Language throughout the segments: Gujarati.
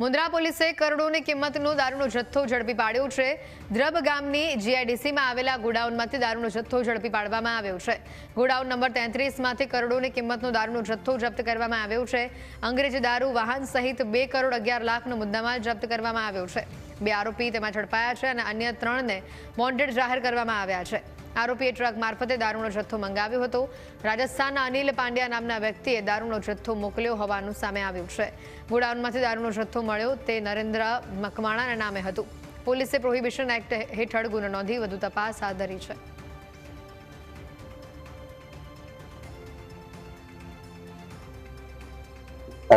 મુન્દ્રા પોલીસે કરોડોની કિંમતનો દારૂનો જથ્થો ઝડપી પાડ્યો છે. દ્રબ ગામની જીઆઈડીસીમાં આવેલા ગોડાઉનમાંથી દારૂનો જથ્થો ઝડપી પાડવામાં આવ્યો છે. ગોડાઉન નંબર તેત્રીસમાંથી કરોડોની કિંમતનો દારૂનો જથ્થો જપ્ત કરવામાં આવ્યો છે. અંગ્રેજી દારૂ વાહન સહિત બે કરોડ અગિયાર લાખનો મુદ્દામાલ જપ્ત કરવામાં આવ્યો છે. બે આરોપી તેમાં ઝડપાયા છે અને અન્ય ત્રણને વોન્ટેડ જાહેર કરવામાં આવ્યા છે. આરોપીએ ટ્રક મારફતે દારૂનો જથ્થો મંગાવ્યો હતો. રાજસ્થાનના અનિલ પાંડ્યા નામના વ્યક્તિએ દારૂનો જથ્થો મોકલ્યો હોવાનું સામે આવ્યું છે. ગોડાઉનમાંથી દારૂનો જથ્થો મળ્યો તે નરેન્દ્ર મકવાણાના નામે હતું. પોલીસે પ્રોહિબિશન એક્ટ હેઠળ ગુનો નોંધી વધુ તપાસ હાથ ધરી છે.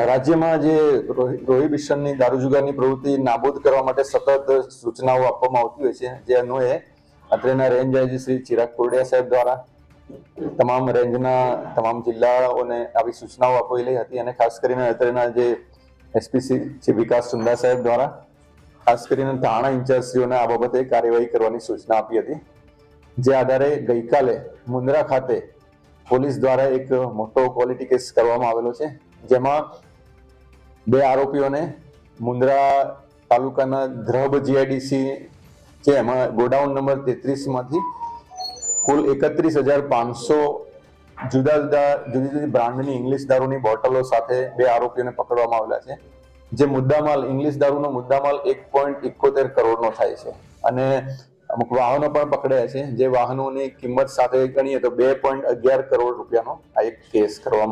રાજ્યમાં જે પ્રોહિબિશનની દારૂ જુગારની પ્રવૃત્તિ નાબૂદ કરવા માટે સતત સૂચનાઓ આપવામાં આવતી હોય છે. જે અન્વયે અત્રેના રેન્જ આઈજી શ્રી ચિરાગ કોરડિયા સાહેબ દ્વારા. તમામ રેન્જના તમામ જિલ્લાઓને આવી સૂચનાઓ આપેલી હતી અને ખાસ કરીને અત્રેના જે એસપીસી છે વિકાસ સુંદા સાહેબ દ્વારા, ખાસ કરીને થાણા ઇન્ચાર્જશ્રીઓને આ બાબતે કાર્યવાહી કરવાની સૂચના આપી હતી. જે આધારે ગઈકાલે મુન્દ્રા ખાતે પોલીસ દ્વારા એક મોટો ક્વોલિટી કેસ કરવામાં આવેલો છે, જેમાં બે આરોપીઓને મુન્દ્રા તાલુકાના ધ્રબ જીઆઈડીસી છે એમાં ગોડાઉન નંબર તેત્રીસમાંથી કુલ એકત્રીસ હજાર પાંચસો જુદા જુદા, જુદી જુદી બ્રાન્ડની ઇંગ્લિશ દારૂની બોટલો સાથે બે આરોપીઓને પકડવામાં આવેલા છે. જે મુદ્દામાલ, ઇંગ્લિશ દારૂનો મુદ્દામાલ એક પોઈન્ટ ઇકોતેર કરોડનો થાય છે. અને અમુક વાહનો પણ પકડાયા છે. જે વાહનોની કિંમત સાથે ગણીએ તો બે પોઈન્ટ અગિયાર કરોડ રૂપિયાનો આ એક કેસ કરવામાં